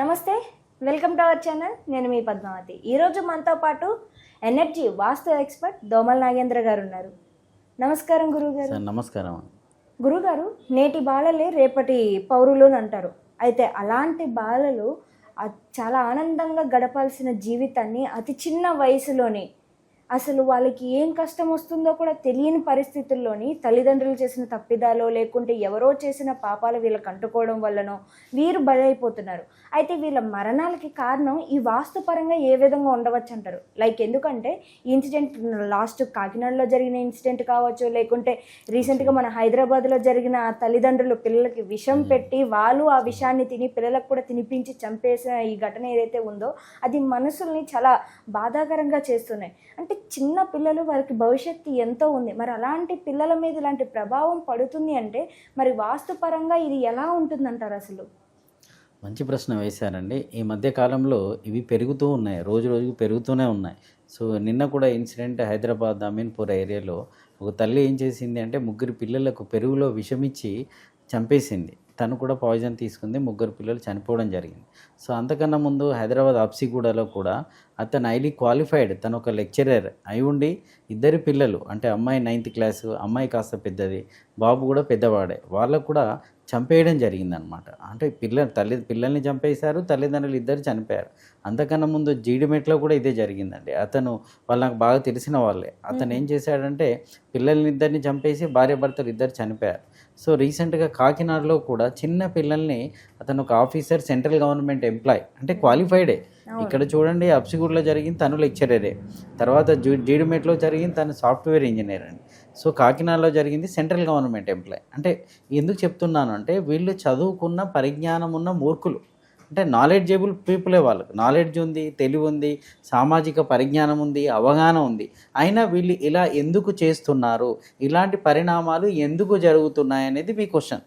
నమస్తే welcome to our channel. నేను మీ పద్మావతి. ఈరోజు మనతో పాటు ఎనర్జీ వాస్తు ఎక్స్పర్ట్ దోమల్ నాగేంద్ర గారు ఉన్నారు. నమస్కారం గురుగారు నమస్కారం గురుగారు నేటి బాలలే రేపటి పౌరులు అని అంటారు. అయితే అలాంటి బాలలు చాలా ఆనందంగా గడపాల్సిన జీవితాన్ని అతి చిన్న వయసులోనే అసలు వాళ్ళకి ఏం కష్టం వస్తుందో కూడా తెలియని పరిస్థితుల్లోని తల్లిదండ్రులు చేసిన తప్పిదాలో లేకుంటే ఎవరో చేసిన పాపాలు వీళ్ళకి అంటుకోవడం వల్లనో వీరు బలైపోతున్నారు. అయితే వీళ్ళ మరణాలకి కారణం ఈ వాస్తు పరంగా ఏ విధంగా ఉండవచ్చు అంటారు లైక్ ఎందుకంటే ఇన్సిడెంట్ లాస్ట్ కాకినాడలో జరిగిన ఇన్సిడెంట్ కావచ్చు లేకుంటే రీసెంట్గా మన హైదరాబాద్లో జరిగిన ఆ తల్లిదండ్రులు పిల్లలకి విషం పెట్టి వాళ్ళు ఆ విషాన్ని తిని పిల్లలకు కూడా తినిపించి చంపేసిన ఈ ఘటన ఏదైతే ఉందో అది మనసుల్ని చాలా బాధాకరంగా చేస్తున్నాయి. అంటే చిన్న పిల్లలు వారికి భవిష్యత్తు ఎంతో ఉంది. మరి అలాంటి పిల్లల మీద ఇలాంటి ప్రభావం పడుతుంది అంటే మరి వాస్తుపరంగా ఇది ఎలా ఉంటుందంటారు అసలు? మంచి ప్రశ్న వేశారండి. ఈ మధ్య కాలంలో ఇవి పెరుగుతూ ఉన్నాయి. రోజు రోజుకు పెరుగుతూనే ఉన్నాయి. సో నిన్న కూడా ఇన్సిడెంట్ హైదరాబాద్ అమీన్పూర్ ఏరియాలో ఒక తల్లి ఏం చేసింది అంటే ముగ్గురు పిల్లలకు పెరుగులో విషమిచ్చి చంపేసింది. తను కూడా పాయిజన్ తీసుకుంది. ముగ్గురు పిల్లలు చనిపోవడం జరిగింది. సో అంతకన్నా ముందు హైదరాబాద్ అప్సిగూడలో కూడా అతను హైలీ క్వాలిఫైడ్ తను ఒక లెక్చరర్ అయి ఉండి ఇద్దరి పిల్లలు అంటే అమ్మాయి నైన్త్ క్లాసు అమ్మాయి కాస్త పెద్దది బాబు కూడా పెద్దవాడే వాళ్ళకు కూడా చంపేయడం జరిగిందనమాట అంటే పిల్ల తల్లి పిల్లల్ని చంపేశారు తల్లిదండ్రులు ఇద్దరు చనిపోయారు. అంతకన్నా ముందు జీడిమెట్లో కూడా ఇదే జరిగిందండి. అతను వాళ్ళు నాకు బాగా తెలిసిన వాళ్ళే. అతను ఏం చేశాడంటే పిల్లల్ని ఇద్దరిని చంపేసి భార్య భర్తలు ఇద్దరు చనిపోయారు. సో రీసెంట్గా కాకినాడలో కూడా చిన్న పిల్లల్ని అతను ఒక ఆఫీసర్ సెంట్రల్ గవర్నమెంట్ ఎంప్లాయ్ అంటే క్వాలిఫైడే ఇక్కడ చూడండి అప్సిగూడలో జరిగింది తను లెక్చరరే. తర్వాత జూ జీడిమెట్లో జరిగింది తను సాఫ్ట్వేర్ ఇంజనీర్ అండి. సో కాకినాడలో జరిగింది సెంట్రల్ గవర్నమెంట్ ఎంప్లాయ్. అంటే ఎందుకు చెప్తున్నాను అంటే వీళ్ళు చదువుకున్న పరిజ్ఞానం ఉన్న మూర్ఖులు. అంటే నాలెడ్జబుల్ పీపులే వాళ్ళకి. నాలెడ్జ్ ఉంది తెలివి ఉంది సామాజిక పరిజ్ఞానం ఉంది అవగాహన ఉంది. అయినా వీళ్ళు ఇలా ఎందుకు చేస్తున్నారు? ఇలాంటి పరిణామాలు ఎందుకు జరుగుతున్నాయి అనేది మీ క్వశ్చన్.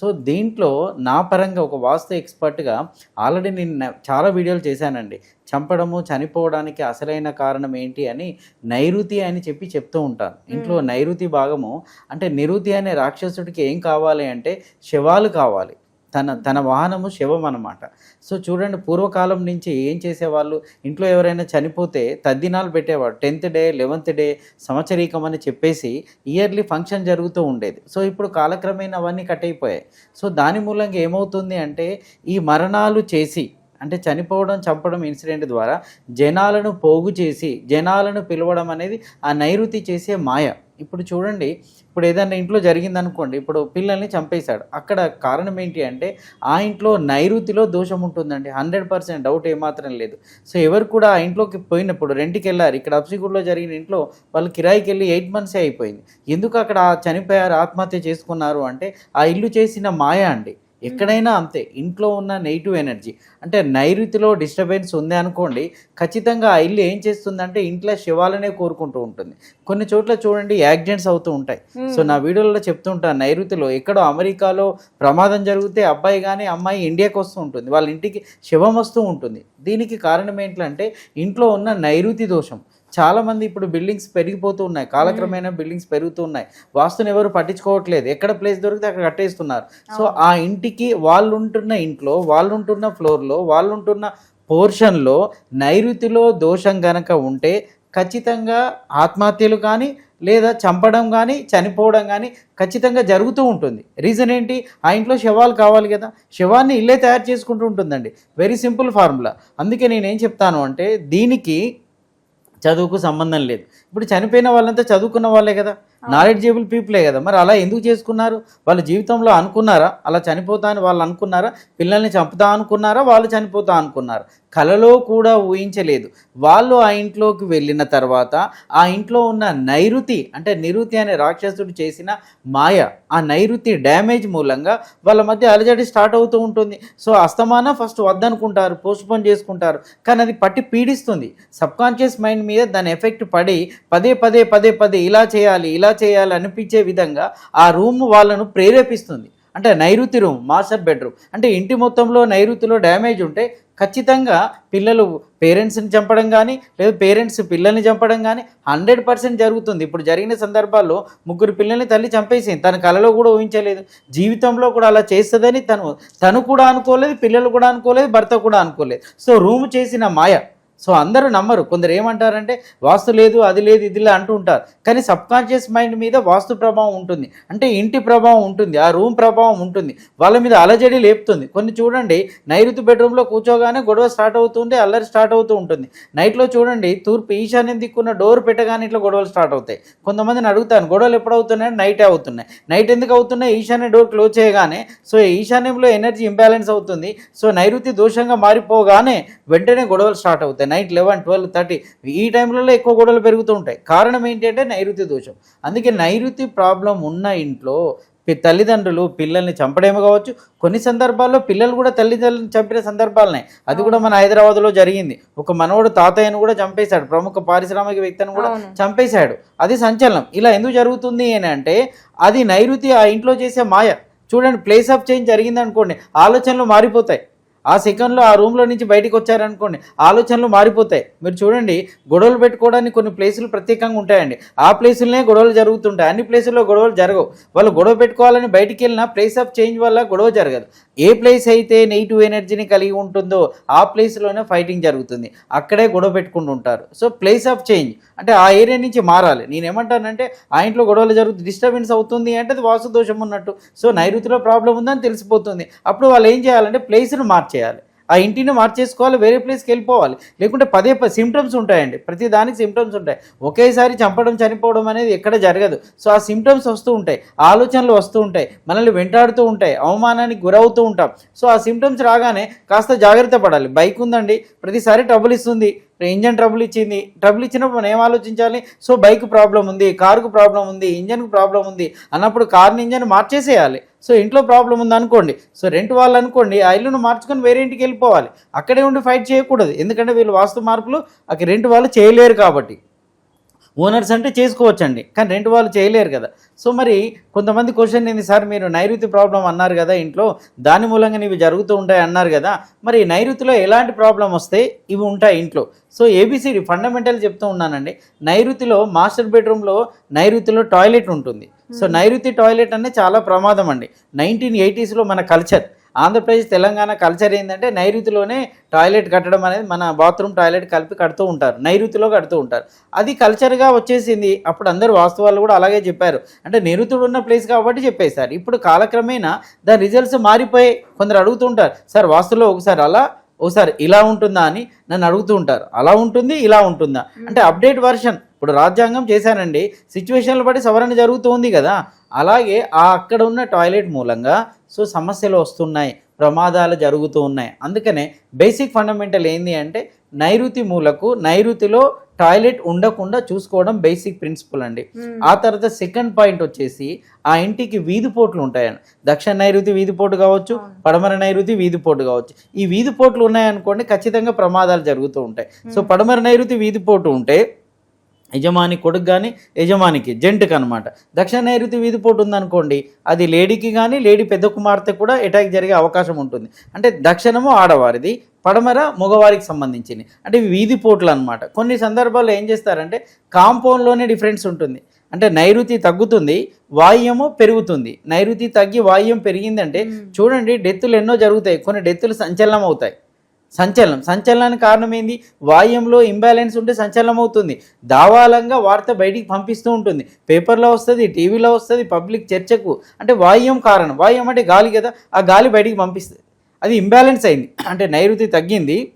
సో దీంట్లో నా పరంగా ఒక వాస్తు ఎక్స్పర్ట్గా ఆల్రెడీ నేను చాలా వీడియోలు చేశానండి. చంపడము చనిపోవడానికి అసలైన కారణం ఏంటి అని నైరుతి అని చెప్పి చెప్తూ ఉంటాను. ఇంట్లో నైరుతి భాగము అంటే నిరుతి అనే రాక్షసుడికి ఏం కావాలి అంటే శవాలు కావాలి. తన తన వాహనము శవం అనమాట సో చూడండి పూర్వకాలం నుంచి ఏం చేసేవాళ్ళు? ఇంట్లో ఎవరైనా చనిపోతే తద్దినాలు పెట్టేవాడు. టెన్త్ డే లెవెన్త్ డే సంవత్సరీకం అని చెప్పేసి ఇయర్లీ ఫంక్షన్ జరుగుతూ ఉండేది. సో ఇప్పుడు కాలక్రమేణా అవన్నీ కట్ అయిపోయాయి. సో దాని మూలంగా ఏమవుతుంది అంటే ఈ మరణాలు చేసి అంటే చనిపోవడం చంపడం ఇన్సిడెంట్ ద్వారా జనాలను పోగు చేసి జనాలను పిలవడం అనేది ఆ నైరుతి చేసే మాయ. ఇప్పుడు చూడండి ఇప్పుడు ఏదైనా ఇంట్లో జరిగిందనుకోండి ఇప్పుడు పిల్లల్ని చంపేశాడు. అక్కడ కారణం ఏంటి అంటే ఆ ఇంట్లో నైరుతిలో దోషం ఉంటుందండి హండ్రెడ్ పర్సెంట్ డౌట్ ఏమాత్రం లేదు. సో ఎవరు కూడా ఆ ఇంట్లోకి పోయినప్పుడు రెంట్కి వెళ్ళారు ఇక్కడ అప్సిగూడలో జరిగిన ఇంట్లో వాళ్ళు కిరాయికి వెళ్ళి ఎయిట్ మంత్సే అయిపోయింది. ఎందుకు అక్కడ చనిపోయారు ఆత్మహత్య చేసుకున్నారు అంటే ఆ ఇల్లు చేసిన మాయ అండి. ఎక్కడైనా అంతే ఇంట్లో ఉన్న నెగిటివ్ ఎనర్జీ. అంటే నైరుతిలో డిస్టర్బెన్స్ ఉంది అనుకోండి ఖచ్చితంగా ఆ ఇల్లు ఏం చేస్తుందంటే ఇంట్లో శివాలనే కోరుకుంటూ ఉంటుంది. కొన్ని చోట్ల చూడండి యాక్సిడెంట్స్ అవుతూ ఉంటాయి. సో నా వీడియోలో చెప్తుంటాను నైరుతిలో ఎక్కడో అమెరికాలో ప్రమాదం జరిగితే అబ్బాయి కానీ అమ్మాయి ఇండియాకి వస్తూ ఉంటుంది. వాళ్ళ ఇంటికి శవం వస్తూ ఉంటుంది. దీనికి కారణం ఏంటంటే ఇంట్లో ఉన్న నైరుతి దోషం. చాలా మంది ఇప్పుడు బిల్డింగ్స్ పెరిగిపోతూ ఉన్నాయి. కాలక్రమేణా బిల్డింగ్స్ పెరుగుతూ ఉన్నాయి. వాస్తుని ఎవరు పట్టించుకోవట్లేదు. ఎక్కడ ప్లేస్ దొరికితే అక్కడ కట్టేస్తున్నారు. సో ఆ ఇంటికి వాళ్ళు ఉంటున్న ఇంట్లో వాళ్ళు ఉంటున్న ఫ్లోర్లో వాళ్ళు ఉంటున్న పోర్షన్లో నైరుతిలో దోషం గనక ఉంటే ఖచ్చితంగా ఆత్మహత్యలు కానీ లేదా చంపడం కానీ చనిపోవడం కానీ ఖచ్చితంగా జరుగుతూ ఉంటుంది. రీజన్ ఏంటి? ఆ ఇంట్లో శవాలు కావాలి కదా. శవాన్ని ఇల్లే తయారు చేసుకుంటూ ఉంటుందండి. Very simple formula. అందుకే నేనేం చెప్తాను అంటే దీనికి చదువుకు సంబంధం లేదు. ఇప్పుడు చనిపోయిన వాళ్ళంతా చదువుకున్న వాళ్ళే కదా. నాలెడ్జబుల్ పీపులే కదా. మరి అలా ఎందుకు చేసుకున్నారు? వాళ్ళ జీవితంలో అనుకున్నారా? అలా చనిపోతా అని వాళ్ళు అనుకున్నారా? పిల్లల్ని చంపుతా అనుకున్నారా? వాళ్ళు చనిపోతా అనుకున్నారా? కలలో కూడా ఊహించలేదు. వాళ్ళు ఆ ఇంట్లోకి వెళ్ళిన తర్వాత ఆ ఇంట్లో ఉన్న నైరుతి అంటే నిరుతి అనే రాక్షసుడు చేసిన మాయ ఆ నైరుతి డ్యామేజ్ మూలంగా వాళ్ళ మధ్య అలజడి స్టార్ట్ అవుతూ ఉంటుంది. సో అస్తమాన ఫస్ట్ వద్దనుకుంటారు పోస్ట్పోన్ చేసుకుంటారు. కానీ అది పట్టి పీడిస్తుంది. సబ్కాన్షియస్ మైండ్ మీద దాని ఎఫెక్ట్ పడి పదే పదే పదే పదే ఇలా చేయాలి ఇలా చేయాలి అనిపించే విధంగా ఆ రూమ్ వాళ్ళను ప్రేరేపిస్తుంది. అంటే నైరుతి రూమ్ మాస్టర్ బెడ్రూమ్ అంటే ఇంటి మొత్తంలో నైరుతిలో డ్యామేజ్ ఉంటే ఖచ్చితంగా పిల్లలు పేరెంట్స్ని చంపడం కానీ లేదా పేరెంట్స్ పిల్లల్ని చంపడం కానీ హండ్రెడ్ పర్సెంట్ జరుగుతుంది. ఇప్పుడు జరిగిన సందర్భాల్లో ముగ్గురు పిల్లల్ని తల్లి చంపేసింది. తన కలలో కూడా ఊహించలేదు. జీవితంలో కూడా అలా చేస్తుందని తను తను కూడా అనుకోలేదు పిల్లలు కూడా అనుకోలేదు భర్త కూడా అనుకోలేదు. సో రూమ్ చేసిన మాయ సో అందరూ నమ్మరు. కొందరు ఏమంటారంటే వాస్తు లేదు అది లేదు ఇదిలా అంటూ ఉంటారు. కానీ సబ్కాన్షియస్ మైండ్ మీద వాస్తు ప్రభావం ఉంటుంది. అంటే ఇంటి ప్రభావం ఉంటుంది ఆ రూమ్ ప్రభావం ఉంటుంది. వాళ్ళ మీద అలజడి లేపుతుంది. కొన్ని చూడండి నైరుతి బెడ్రూమ్లో కూర్చోగానే గొడవ స్టార్ట్ అవుతుంటే అల్లరి స్టార్ట్ అవుతూ ఉంటుంది. నైట్లో చూడండి తూర్పు ఈశాన్యం దిక్కున్న డోర్ పెట్టగానే ఇట్లా గొడవలు స్టార్ట్ అవుతాయి. కొంతమందిని అడుగుతాను గొడవలు ఎప్పుడు అవుతున్నాయి? నైటే అవుతున్నాయి. నైట్ ఎందుకు అవుతున్నాయి? ఈశాన్య డోర్ క్లోజ్ చేయగానే. సో ఈశాన్యంలో ఎనర్జీ ఇంబ్యాలెన్స్ అవుతుంది. సో నైరుతి దోషంగా మారిపోగానే వెంటనే గొడవలు స్టార్ట్ అవుతాయి. Night eleven twelve thirty. ఈ టైంలలో ఎక్కువ గొడవలు పెరుగుతూ ఉంటాయి. కారణం ఏంటంటే నైరుతి దోషం. అందుకే నైరుతి ప్రాబ్లం ఉన్న ఇంట్లో తల్లిదండ్రులు పిల్లల్ని చంపడేమో కావచ్చు. కొన్ని సందర్భాల్లో పిల్లలు కూడా తల్లిదండ్రులను చంపిన సందర్భాలున్నాయి అది కూడా మన హైదరాబాద్లో జరిగింది. ఒక మనవడు తాతయ్యను కూడా చంపేశాడు. ప్రముఖ పారిశ్రామిక వ్యక్తిని కూడా. చంపేశాడు. అది సంచలనం. ఇలా ఎందుకు జరుగుతుంది అని అంటే అది నైరుతి ఆ ఇంట్లో చేసే మాయ. చూడండి ప్లేస్ ఆఫ్ చేంజ్ జరిగింది అనుకోండి ఆలోచనలు మారిపోతాయి. ఆ సెకండ్లో ఆ రూమ్లో నుంచి బయటికి వచ్చారనుకోండి ఆలోచనలు మారిపోతాయి. మీరు చూడండి గొడవలు పెట్టుకోవడానికి కొన్ని ప్లేసులు ప్రత్యేకంగా ఉంటాయండి. ఆ ప్లేసులనే గొడవలు జరుగుతుంటాయి. అన్ని ప్లేసుల్లో గొడవలు జరగవు. వాళ్ళు గొడవ పెట్టుకోవాలని బయటికి వెళ్ళినా ప్లేస్ ఆఫ్ చేంజ్ వల్ల గొడవ జరగదు. ఏ ప్లేస్ అయితే నెగిటివ్ ఎనర్జీని కలిగి ఉంటుందో ఆ ప్లేస్లోనే ఫైటింగ్ జరుగుతుంది. అక్కడే గొడవ పెట్టుకుంటూ ఉంటారు. సో ప్లేస్ ఆఫ్ చేంజ్ అంటే ఆ ఏరియా నుంచి మారాలి. నేను ఏమంటానంటే ఆ ఇంట్లో గొడవలు జరుగుతుంది డిస్టర్బెన్స్ అవుతుంది అంటే అది వాస్తు దోషం ఉన్నట్టు. సో నైరుతిలో ప్రాబ్లం ఉందని తెలిసిపోతుంది. అప్పుడు వాళ్ళు ఏం చేయాలంటే ప్లేస్ను మార్చేయాలి. ఆ ఇంటిని మార్చేసుకోవాలి వేరే ప్లేస్కి వెళ్ళిపోవాలి. లేకుంటే పదే పదే సిమ్టమ్స్ ఉంటాయండి. ప్రతి దానికి సిమ్టమ్స్ ఉంటాయి. ఒకేసారి చంపడం చనిపోవడం అనేది ఎక్కడ జరగదు. సో ఆ సిమ్టమ్స్ వస్తూ ఉంటాయి. ఆలోచనలు వస్తూ ఉంటాయి. మనల్ని వెంటాడుతూ ఉంటాయి. అవమానానికి గురవుతూ ఉంటాం. సో ఆ సిమ్టమ్స్ రాగానే కాస్త జాగ్రత్త పడాలి. బైక్ ఉందండి. ప్రతిసారి ట్రబుల్ ఇస్తుంది. ఇంజన్ ట్రబుల్ ఇచ్చింది. ట్రబుల్ ఇచ్చినప్పుడు మనం ఏం ఆలోచించాలి? సో బైక్ ప్రాబ్లం ఉంది కారుకు ప్రాబ్లం ఉంది ఇంజన్కు ప్రాబ్లం ఉంది అన్నప్పుడు కార్ని ఇంజన్ మార్చేసేయాలి. సో ఇంట్లో ప్రాబ్లం ఉంది అనుకోండి. సో రెంట్ వాళ్ళు అనుకోండి ఆ ఇల్లును మార్చుకొని వేరే ఇంటికి వెళ్ళిపోవాలి. అక్కడే ఉండి ఫైట్ చేయకూడదు. ఎందుకంటే వీళ్ళు వాస్తు మార్పులు అక్కడ రెంట్ వాళ్ళు చేయలేరు కాబట్టి. ఓనర్స్ అంటే చేసుకోవచ్చండి. కానీ రెంట్ వాళ్ళు చేయలేరు కదా. సో మరి కొంతమంది క్వశ్చన్ ఏంది? సార్ మీరు నైరుతి ప్రాబ్లం అన్నారు కదా ఇంట్లో దాని మూలంగా ఇవి జరుగుతూ ఉంటాయి అన్నారు కదా. మరి నైరుతిలో ఎలాంటి ప్రాబ్లం వస్తే ఇవి ఉంటాయి ఇంట్లో? సో ఏబిసిడి ఫండమెంటల్ చెప్తూ ఉన్నానండి. నైరుతిలో మాస్టర్ బెడ్రూమ్లో నైరుతిలో టాయిలెట్ ఉంటుంది. సో నైరుతి టాయిలెట్ అనేది చాలా ప్రమాదం అండి. నైన్టీన్ ఎయిటీస్లో మన కల్చర్. ఆంధ్రప్రదేశ్ తెలంగాణ కల్చర్ ఏంటంటే నైరుతిలోనే టాయిలెట్ కట్టడం అనేది మన బాత్రూమ్ టాయిలెట్ కలిపి కడుతూ ఉంటారు. నైరుతిలో కడుతూ ఉంటారు. అది కల్చర్గా వచ్చేసింది. అప్పుడు అందరు వాస్తవాలు కూడా అలాగే చెప్పారు. అంటే నైరుతుడు ఉన్న ప్లేస్ కాబట్టి చెప్పేశారు. ఇప్పుడు కాలక్రమేణా దాని రిజల్ట్స్ మారిపోయి కొందరు అడుగుతుంటారు సార్ వాస్తులో ఒకసారి అలా ఒకసారి ఇలా ఉంటుందా? అని నన్ను అడుగుతూ ఉంటారు. అలా ఉంటుంది ఇలా ఉంటుందా? అంటే అప్డేట్ వర్షన్ ఇప్పుడు రాజ్యాంగం చేశానండి సిచ్యువేషన్లు బట్టి సవరణ జరుగుతూ ఉంది కదా. అలాగే ఆ అక్కడ ఉన్న టాయిలెట్ మూలంగా సో సమస్యలు వస్తున్నాయి ప్రమాదాలు జరుగుతూ ఉన్నాయి. అందుకనే బేసిక్ ఫండమెంటల్ ఏంది అంటే నైరుతి మూలకు నైరుతిలో టాయిలెట్ ఉండకుండా చూసుకోవడం బేసిక్ ప్రిన్సిపల్ అండి. ఆ తర్వాత సెకండ్ పాయింట్ వచ్చేసి ఆ ఇంటికి వీధిపోట్లు ఉంటాయని. దక్షిణ నైరుతి వీధిపోటు కావచ్చు పడమర నైరుతి వీధిపోటు కావచ్చు. ఈ వీధిపోట్లు ఉన్నాయనుకోండి ఖచ్చితంగా ప్రమాదాలు జరుగుతూ ఉంటాయి. సో పడమర నైరుతి వీధిపోటు ఉంటే యజమాని కొడుకు కానీ యజమానికి జంటుకు అనమాట దక్షిణ నైరుతి వీధిపోటు ఉందనుకోండి అది లేడీకి కానీ లేడీ పెద్ద కుమార్తె కూడా అటాక్ జరిగే అవకాశం ఉంటుంది. అంటే దక్షిణము ఆడవారిది పడమర మగవారికి సంబంధించింది. అంటే ఇవి వీధిపోట్లు అనమాట కొన్ని సందర్భాల్లో ఏం చేస్తారంటే కాంపౌండ్లోనే డిఫరెన్స్ ఉంటుంది. అంటే నైరుతి తగ్గుతుంది వాయుము పెరుగుతుంది. నైరుతి తగ్గి వాయుం పెరిగిందంటే చూడండి డెత్తులు ఎన్నో జరుగుతాయి. కొన్ని డెత్తులు సంచలనం అవుతాయి. సంచలనం. సంచలనానికి కారణం ఏంది వాయుంలో ఇంబ్యాలెన్స్ ఉంటే సంచలనం అవుతుంది దావాలంగా వార్త బయటికి పంపిస్తూ ఉంటుంది. పేపర్లో వస్తుంది టీవీలో వస్తుంది పబ్లిక్ చర్చకు. అంటే వాయుం కారణం. వాయుం అంటే గాలి కదా. ఆ గాలి బయటికి పంపిస్తుంది. అది ఇంబ్యాలెన్స్ అయింది. అంటే నైరుతి తగ్గింది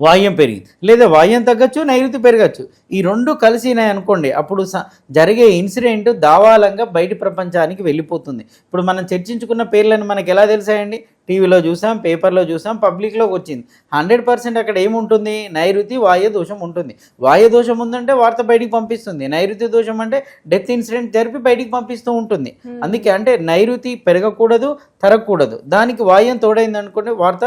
వాయుం పెరిగింది. లేదా వాయుం తగ్గచ్చు నైరుతి పెరగచ్చు. ఈ రెండు కలిసినాయి అనుకోండి. అప్పుడు స- జరిగే ఇన్సిడెంట్ దావాలంగా బయటి ప్రపంచానికి వెళ్ళిపోతుంది. ఇప్పుడు మనం చర్చించుకున్న పేర్లను మనకు ఎలా తెలిసాయండి? టీవీలో చూసాం పేపర్లో చూసాం పబ్లిక్లోకి వచ్చింది. హండ్రెడ్ పర్సెంట్ అక్కడ ఏముంటుంది? నైరుతి వాయు దోషం ఉంటుంది. వాయు దోషం ఉందంటే వార్త బయటికి పంపిస్తుంది. నైరుతి దోషం అంటే డెత్ ఇన్సిడెంట్ జరిపి బయటికి పంపిస్తూ ఉంటుంది. అందుకే అంటే నైరుతి పెరగకూడదు తరగకూడదు. దానికి వాయుం తోడైంది అనుకుంటే వార్త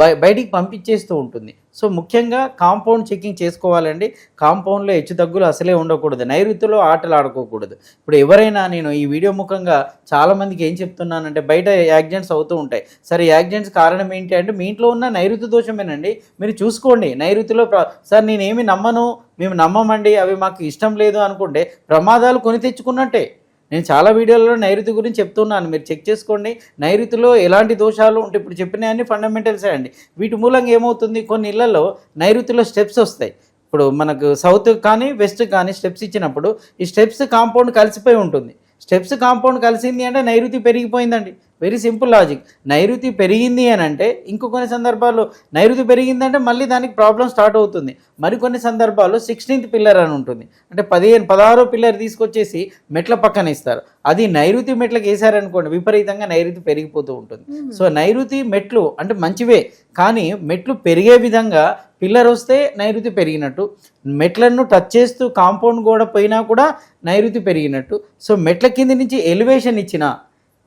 బయ బయటికి పంపించేస్తూ ఉంటుంది. సో ముఖ్యంగా కాంపౌండ్ చెకింగ్ చేసుకోవాలండి. కాంపౌండ్లో హెచ్చు తగ్గులు అసలే ఉండకూడదు. నైరుతిలో ఆటలు ఆడుకోకూడదు. ఇప్పుడు ఎవరైనా నేను ఈ వీడియో ముఖంగా చాలామందికి ఏం చెప్తున్నానంటే బయట యాక్సిడెంట్స్ అవుతూ ఉంటాయి. సరే యాక్సిడెంట్స్ కారణం ఏంటి అంటే మీ ఇంట్లో ఉన్న నైరుతి దోషమేనండి. మీరు చూసుకోండి. నైరుతిలో ప్ర- సార్ నేనేమి నమ్మను? మేము నమ్మమండి. అవి మాకు ఇష్టం లేదు అనుకుంటే ప్రమాదాలు కొని తెచ్చుకున్నట్టే. నేను చాలా వీడియోలలో నైరుతి గురించి చెప్తున్నాను. మీరు చెక్ చేసుకోండి. నైరుతిలో ఎలాంటి దోషాలు ఉంటే ఇప్పుడు చెప్పిన అన్ని ఫండమెంటల్సే అండి. వీటి మూలంగా ఏమవుతుంది? కొన్ని ఇళ్ళలో నైరుతిలో స్టెప్స్ వస్తాయి. ఇప్పుడు మనకు సౌత్ కానీ వెస్ట్ కానీ స్టెప్స్ ఇచ్చినప్పుడు ఈ స్టెప్స్ కాంపౌండ్ కలిసిపోయి ఉంటుంది. స్టెప్స్ కాంపౌండ్ కలిసింది అంటే నైరుతి పెరిగిపోయిందండి. వెరీ సింపుల్ లాజిక్ నైరుతి పెరిగింది అని అంటే ఇంకో కొన్ని సందర్భాల్లో నైరుతి పెరిగిందంటే మళ్ళీ దానికి ప్రాబ్లం స్టార్ట్ అవుతుంది. మరికొన్ని సందర్భాల్లో సిక్స్టీన్త్ పిల్లర్ అని ఉంటుంది. అంటే పదిహేను పదహారో పిల్లర్ తీసుకొచ్చేసి మెట్ల పక్కన ఇస్తారు. అది నైరుతి మెట్లకు వేసారనుకోండి విపరీతంగా నైరుతి పెరిగిపోతూ ఉంటుంది. సో నైరుతి మెట్లు అంటే మంచివే కానీ మెట్లు పెరిగే విధంగా పిల్లర్ వస్తే నైరుతి పెరిగినట్టు మెట్లను టచ్ చేస్తూ కాంపౌండ్ గోడ పోయినా కూడా నైరుతి పెరిగినట్టు. సో మెట్ల కింద నుంచి ఎలివేషన్ ఇచ్చిన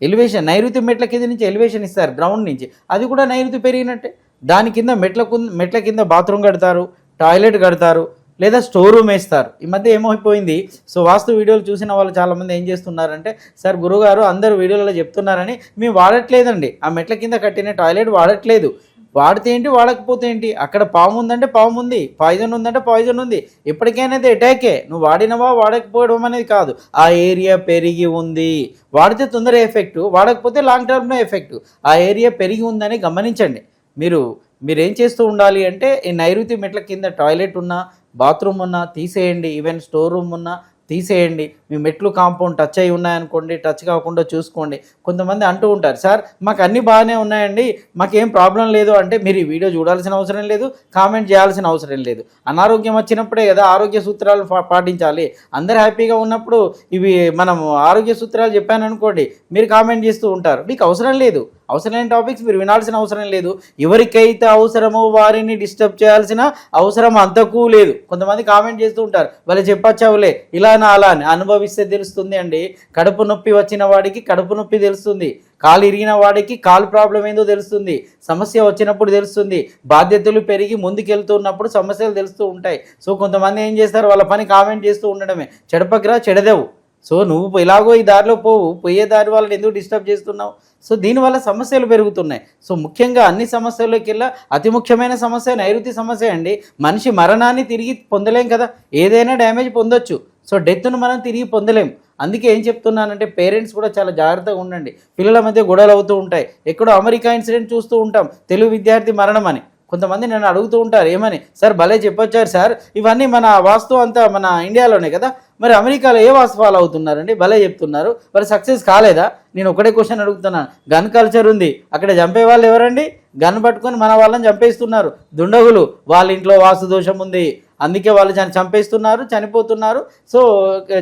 ఎలివేషన్ నైరుతి మెట్ల కింద నుంచి ఎలివేషన్ ఇస్తారు గ్రౌండ్ నుంచి. అది కూడా నైరుతి పెరిగినట్టే. దాని కింద మెట్ల మెట్ల కింద బాత్రూమ్ కడతారు టాయిలెట్ కడతారు లేదా స్టోర్ రూమ్ వేస్తారు. ఈ మధ్య ఏమైపోయింది? సో వాస్తు వీడియోలు చూసిన వాళ్ళు చాలామంది ఏం చేస్తున్నారంటే సార్ గురుగారు అందరు వీడియోలలో చెప్తున్నారని మేము వాడట్లేదండి. ఆ మెట్ల కింద కట్టిన టాయిలెట్ వాడట్లేదు. వాడితే ఏంటి వాడకపోతే ఏంటి? అక్కడ పాము ఉందంటే పాము ఉంది పాయిజన్ ఉందంటే పాయిజన్ ఉంది. ఇప్పటికైనా అది అటాకే నువ్వు వాడినవా వాడకపోవడం అనేది కాదు. ఆ ఏరియా పెరిగి ఉంది. వాడితే తొందర ఎఫెక్ట్ వాడకపోతే లాంగ్ టర్మ్లో ఎఫెక్ట్ ఆ ఏరియా పెరిగి ఉందని గమనించండి. మీరు మీరు ఏం చేస్తూ ఉండాలి అంటే ఈ నైరుతి మెట్ల కింద టాయిలెట్ ఉన్నా బాత్రూమ్ ఉన్నా తీసేయండి. ఈవెన్ స్టోర్ రూమ్ ఉన్నా తీసేయండి. మీ మెట్లు కాంపౌండ్ టచ్ అయి ఉన్నాయనుకోండి టచ్ కాకుండా చూసుకోండి. కొంతమంది అంటూ ఉంటారు సార్ మాకు అన్నీ బాగానే ఉన్నాయండి మాకేం ప్రాబ్లం లేదు అంటే మీరు ఈ వీడియో చూడాల్సిన అవసరం లేదు కామెంట్ చేయాల్సిన అవసరం లేదు. అనారోగ్యం వచ్చినప్పుడే కదా ఆరోగ్య సూత్రాలు పాటించాలి. అందరు హ్యాపీగా ఉన్నప్పుడు ఇవి మనం ఆరోగ్య సూత్రాలు చెప్పాను అనుకోండి మీరు కామెంట్ చేస్తూ ఉంటారు. మీకు అవసరం లేదు. అవసరమైన టాపిక్స్ మీరు వినాల్సిన అవసరం లేదు. ఎవరికైతే అవసరమో వారిని డిస్టర్బ్ చేయాల్సిన అవసరం అంతకు లేదు. కొంతమంది కామెంట్ చేస్తూ ఉంటారు వాళ్ళు చెప్పచ్చావులే ఇలానా అలా అని. అనుభవిస్తే తెలుస్తుంది అండి. కడుపు నొప్పి వచ్చిన వాడికి కడుపు నొప్పి తెలుస్తుంది. కాలు ఇరిగిన వాడికి కాలు ప్రాబ్లం ఏందో తెలుస్తుంది. సమస్య వచ్చినప్పుడు తెలుస్తుంది. బాధ్యతలు పెరిగి ముందుకెళ్తున్నప్పుడు సమస్యలు తెలుస్తూ ఉంటాయి. సో కొంతమంది ఏం చేస్తారు? వాళ్ళ పని కామెంట్ చేస్తూ ఉండడమే. చెడపకిరా చెడదేవు. సో నువ్వు ఇలాగో ఈ దారిలో పోవు. పోయే దారి వాళ్ళని ఎందుకు డిస్టర్బ్ చేస్తున్నావు? సో దీనివల్ల సమస్యలు పెరుగుతున్నాయి. సో ముఖ్యంగా అన్ని సమస్యల్లోకెల్లా అతి ముఖ్యమైన సమస్య నైరుతి సమస్య అండి. మనిషి మరణాన్ని తిరిగి పొందలేం కదా. ఏదైనా డ్యామేజ్ పొందొచ్చు. సో డెత్ను మనం తిరిగి పొందలేం. అందుకే ఏం చెప్తున్నానంటే పేరెంట్స్ కూడా చాలా జాగ్రత్తగా ఉండండి. పిల్లల మధ్య గొడవలు అవుతూ ఉంటాయి. ఎక్కడో అమెరికా ఇన్సిడెంట్ చూస్తూ ఉంటాం. తెలుగు విద్యార్థి మరణం అని. కొంతమంది నన్ను అడుగుతూ ఉంటారు ఏమని? సార్ భలే చెప్పొచ్చారు సార్. ఇవన్నీ మన వాస్తు అంతా మన ఇండియాలోనే కదా. మరి అమెరికాలో ఏ వాస్తు ఫాలో అవుతున్నారండి? భలే చెప్తున్నారు. మరి సక్సెస్ కాలేదా? నేను ఒకటే క్వశ్చన్ అడుగుతున్నాను గన్ కల్చర్ ఉంది. అక్కడ చంపే వాళ్ళు ఎవరండి? గన్ పట్టుకొని మన వాళ్ళని చంపేస్తున్నారు. దుండగులు. వాళ్ళ ఇంట్లో వాస్తు దోషం ఉంది. అందుకే వాళ్ళు చని చంపేస్తున్నారు చనిపోతున్నారు. సో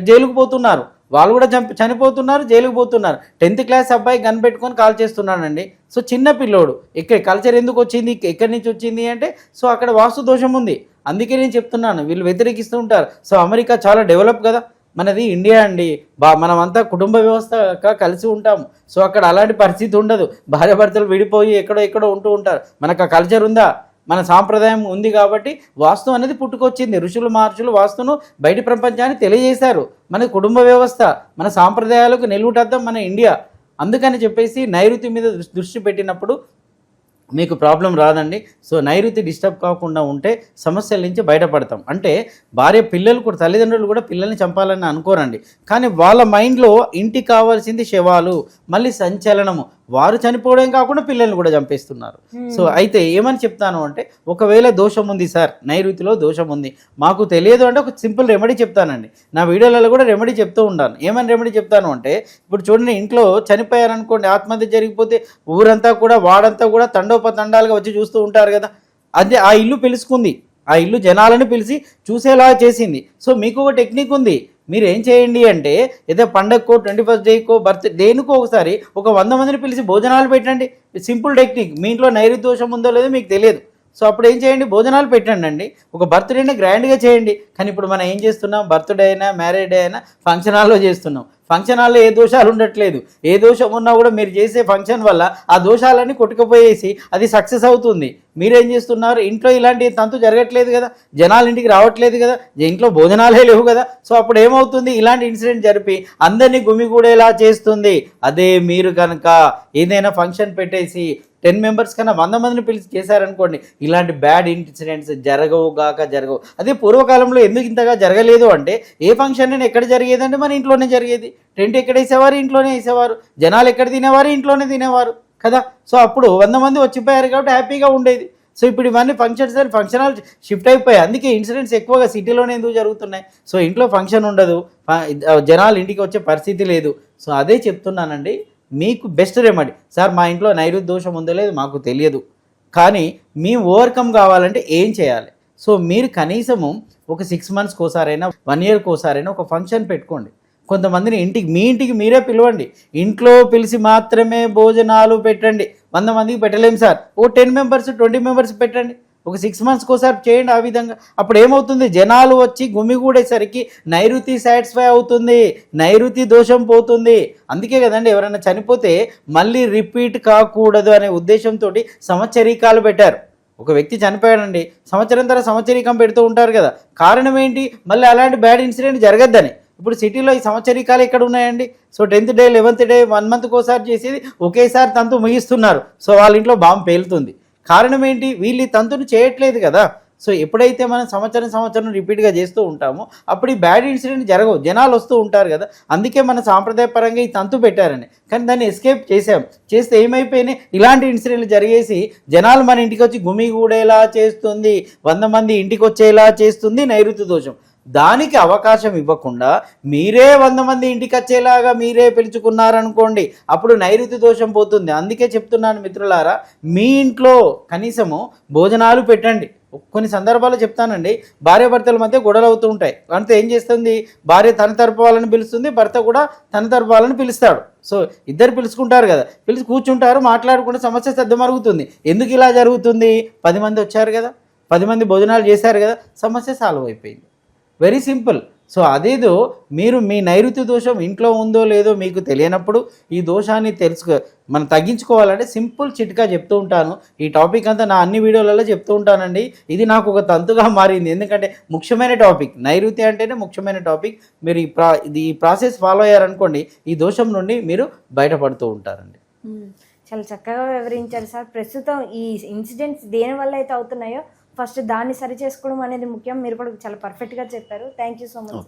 జైలుకు పోతున్నారు. వాళ్ళు కూడా చంపి చనిపోతున్నారు జైలుకు పోతున్నారు. టెన్త్ క్లాస్ అబ్బాయి గన్ పెట్టుకొని కాల్ చేస్తున్నానండి. సో చిన్న పిల్లోడు. ఇక్కడ కల్చర్ ఎందుకు వచ్చింది? ఎక్కడి నుంచి వచ్చింది అంటే సో అక్కడ వాస్తు దోషం ఉంది. అందుకే నేను చెప్తున్నాను. వీళ్ళు వ్యతిరేకిస్తూ ఉంటారు. సో అమెరికా చాలా డెవలప్ కదా. మనది ఇండియా అండి. బా మనమంతా కుటుంబ వ్యవస్థగా కలిసి ఉంటాము సో అక్కడ అలాంటి పరిస్థితి ఉండదు. భార్యాభర్తలు విడిపోయి ఎక్కడో ఎక్కడో ఉంటూ ఉంటారు. మనకు ఆ కల్చర్ ఉందా? మన సాంప్రదాయం ఉంది కాబట్టి వాస్తు అనేది పుట్టుకొచ్చింది. ఋషులు మహర్షులు వాస్తును బయటి ప్రపంచాన్ని తెలియజేశారు. మన కుటుంబ వ్యవస్థ మన సాంప్రదాయాలకు నిలువుటద్దం మన ఇండియా. అందుకని చెప్పేసి నైరుతి మీద దృష్టి- దృష్టి పెట్టినప్పుడు మీకు ప్రాబ్లం రాదండి. సో నైరుతి డిస్టర్బ్ కాకుండా ఉంటే సమస్యల నుంచి బయటపడతాం. అంటే భార్య పిల్లలు కూడా తల్లిదండ్రులు కూడా పిల్లల్ని చంపాలని అనుకోరండి. కానీ వాళ్ళ మైండ్లో ఇంటికి కావాల్సింది శవాలు మళ్ళీ సంచలనము. వారు చనిపోవడం కాకుండా పిల్లల్ని కూడా చంపేస్తున్నారు. సో అయితే ఏమని చెప్తాను అంటే ఒకవేళ దోషం ఉంది సార్ నైరుతిలో దోషం ఉంది మాకు తెలియదు అంటే ఒక సింపుల్ రెమెడీ చెప్తానండి. నా వీడియోలలో కూడా రెమెడీ చెప్తూ ఉంటాను. ఏమని రెమెడీ చెప్తాను అంటే ఇప్పుడు చూడండి ఇంట్లో చనిపోయారనుకోండి ఆత్మహత్య జరిగిపోతే ఊరంతా కూడా వాడంతా కూడా తండోపతండాలుగా వచ్చి చూస్తూ ఉంటారు కదా. అదే ఆ ఇల్లు పిలుచుకుంది. ఆ ఇల్లు జనాలను పిలిచి చూసేలా చేసింది. సో మీకు ఒక టెక్నిక్ ఉంది. మీరు ఏం చేయండి అంటే ఏదో పండగకో ట్వంటీ ఫస్ట్ డేకో బర్త్ దేనికో ఒకసారి ఒక వంద మందిని పిలిచి భోజనాలు పెట్టండి. Simple technique. మీ ఇంట్లో నైరుతి దోషం ఉందో లేదో మీకు తెలియదు. సో అప్పుడు ఏం చేయండి? భోజనాలు పెట్టండి అండి ఒక బర్త్డేని గ్రాండ్గా చేయండి. కానీ ఇప్పుడు మనం ఏం చేస్తున్నాం? బర్త్డే అయినా మ్యారేజ్ అయినా ఫంక్షన్ హాల్లో చేస్తున్నాం. ఫంక్షన్ హాల్లో ఏ దోషాలు ఉండట్లేదు. ఏ దోషం ఉన్నా కూడా మీరు చేసే ఫంక్షన్ వల్ల ఆ దోషాలన్నీ కొట్టుకుపోయేసి అది సక్సెస్ అవుతుంది. మీరేం చేస్తున్నారు? ఇంట్లో ఇలాంటి తంతు జరగట్లేదు కదా. జనాలు ఇంటికి రావట్లేదు కదా. ఇంట్లో భోజనాలే లేవు కదా. సో అప్పుడు ఏమవుతుంది? ఇలాంటి ఇన్సిడెంట్ జరిపి అందరినీ గుమిగూడేలా చేస్తుంది. అదే మీరు కనుక ఏదైనా ఫంక్షన్ పెట్టేసి టెన్ మెంబర్స్ కన్నా వంద మందిని పిలిచి చేశారనుకోండి ఇలాంటి బ్యాడ్ ఇన్సిడెంట్స్ జరగవు గాక జరగవు. అదే పూర్వకాలంలో ఎందుకు ఇంతగా జరగలేదు అంటే ఏ ఫంక్షన్ అయినా ఎక్కడ జరిగేదంటే మన ఇంట్లోనే జరిగేది. టెంట్ ఎక్కడ వేసేవారు? ఇంట్లోనే వేసేవారు. జనాలు ఎక్కడ తినేవారు? ఇంట్లోనే తినేవారు. కదా? సో అప్పుడు వంద మంది వచ్చిపోయారు కాబట్టి హ్యాపీగా ఉండేది. సో ఇప్పుడు ఇవన్నీ ఫంక్షన్స్ అని ఫంక్షన్ హాల్ షిఫ్ట్ అయిపోయాయి. అందుకే ఇన్సిడెంట్స్ ఎక్కువగా సిటీలోనే ఎందుకు జరుగుతున్నాయి? సో ఇంట్లో ఫంక్షన్ ఉండదు. జనాలు ఇంటికి వచ్చే పరిస్థితి లేదు. సో అదే చెప్తున్నానండి. మీకు బెస్ట్ రెమెడీ సార్ మా ఇంట్లో నైరుతి దోషం ఉందో లేదు మాకు తెలియదు. కానీ మేము ఓవర్కమ్ కావాలంటే ఏం చేయాలి? సో మీరు కనీసము ఒక సిక్స్ మంత్స్కి ఒకసారైనా వన్ ఇయర్కి ఒకసారైనా ఒక ఫంక్షన్ పెట్టుకోండి. కొంతమందిని ఇంటికి మీ ఇంటికి మీరే పిలవండి. ఇంట్లో పిలిచి మాత్రమే భోజనాలు పెట్టండి. వంద మందికి పెట్టలేము సార్. ఓ టెన్ మెంబర్స్ ట్వంటీ మెంబర్స్ పెట్టండి. ఒక సిక్స్ మంత్స్కి ఒకసారి చేయండి ఆ విధంగా. అప్పుడు ఏమవుతుంది? జనాలు వచ్చి గుమిగూడేసరికి నైరుతి సాటిస్ఫై అవుతుంది నైరుతి దోషం పోతుంది. అందుకే కదండి ఎవరైనా చనిపోతే మళ్ళీ రిపీట్ కాకూడదు అనే ఉద్దేశంతో సంవత్సరీకాలు పెట్టారు. ఒక వ్యక్తి చనిపోయాడండి సంవత్సరం తర్వాత సంవత్సరీకం పెడుతూ ఉంటారు కదా. కారణం ఏంటి? మళ్ళీ అలాంటి బ్యాడ్ ఇన్సిడెంట్ జరగద్దని. ఇప్పుడు సిటీలో ఈ సంవత్సరీకాలు ఎక్కడ ఉన్నాయండి? So tenth day eleventh day one మంత్కి ఒకసారి చేసేది ఒకేసారి తనతో ముగిస్తున్నారు. సో వాళ్ళ ఇంట్లో బాంబు పేలుతుంది. కారణం ఏంటి వీళ్ళు ఈ తంతును చేయట్లేదు కదా. సో ఎప్పుడైతే మనం సంవత్సరం సంవత్సరం రిపీట్గా చేస్తూ ఉంటామో అప్పుడు ఈ బ్యాడ్ ఇన్సిడెంట్ జరగవు. జనాలు వస్తూ ఉంటారు కదా. అందుకే మన సాంప్రదాయపరంగా ఈ తంతు పెట్టారని. కానీ దాన్ని ఎస్కేప్ చేసాం చేస్తే ఏమైపోయినాయి? ఇలాంటి ఇన్సిడెంట్లు జరిగేసి జనాలు మన ఇంటికి వచ్చి గుమిగూడేలా చేస్తుంది వంద మంది ఇంటికి వచ్చేలా చేస్తుంది నైరుతి దోషం. దానికి అవకాశం ఇవ్వకుండా మీరే వంద మంది ఇంటికి వచ్చేలాగా మీరే పిలుచుకున్నారనుకోండి అప్పుడు నైరుతి దోషం పోతుంది. అందుకే చెప్తున్నాను మిత్రులారా మీ ఇంట్లో కనీసము భోజనాలు పెట్టండి. కొన్ని సందర్భాల్లో చెప్తానండి భార్య భర్తల మధ్య గొడవలు అవుతూ ఉంటాయి. అంటే ఏం చేస్తుంది? భార్య తన తరపు వాళ్ళని పిలుస్తుంది భర్త కూడా తన తరపు వాళ్ళని పిలుస్తాడు. సో ఇద్దరు పిలుచుకుంటారు కదా పిలిచి కూర్చుంటారు మాట్లాడుకుంటే సమస్య సర్దుమరుగుతుంది ఎందుకు ఇలా జరుగుతుంది? పది మంది వచ్చారు కదా పది మంది భోజనాలు చేశారు కదా సమస్య సాల్వ్ అయిపోయింది. వెరీ సింపుల్ సో అదేదో మీరు మీ నైరుతి దోషం ఇంట్లో ఉందో లేదో మీకు తెలియనప్పుడు ఈ దోషాన్ని తెలుసుకో మనం తగ్గించుకోవాలంటే సింపుల్ చిట్కా చెప్తూ ఉంటాను. ఈ టాపిక్ అంతా నా అన్ని వీడియోలలో చెప్తూ ఉంటానండి. ఇది నాకు ఒక తంతుగా మారింది. ఎందుకంటే ముఖ్యమైన టాపిక్ నైరుతి అంటేనే ముఖ్యమైన టాపిక్. మీరు ఈ ప్రా ఇది ఈ ప్రాసెస్ ఫాలో అయ్యారనుకోండి ఈ దోషం నుండి మీరు బయటపడుతూ ఉంటారండి. చాలా చక్కగా వివరించారు సార్. ప్రస్తుతం ఈ ఇన్సిడెంట్స్ దేని వల్ల అయితే అవుతున్నాయో ఫస్ట్ దాన్ని సరి చేసుకోవడం అనేది ముఖ్యం. మీరు కూడా చాలా పర్ఫెక్ట్గా చెప్పారు. Thank you so much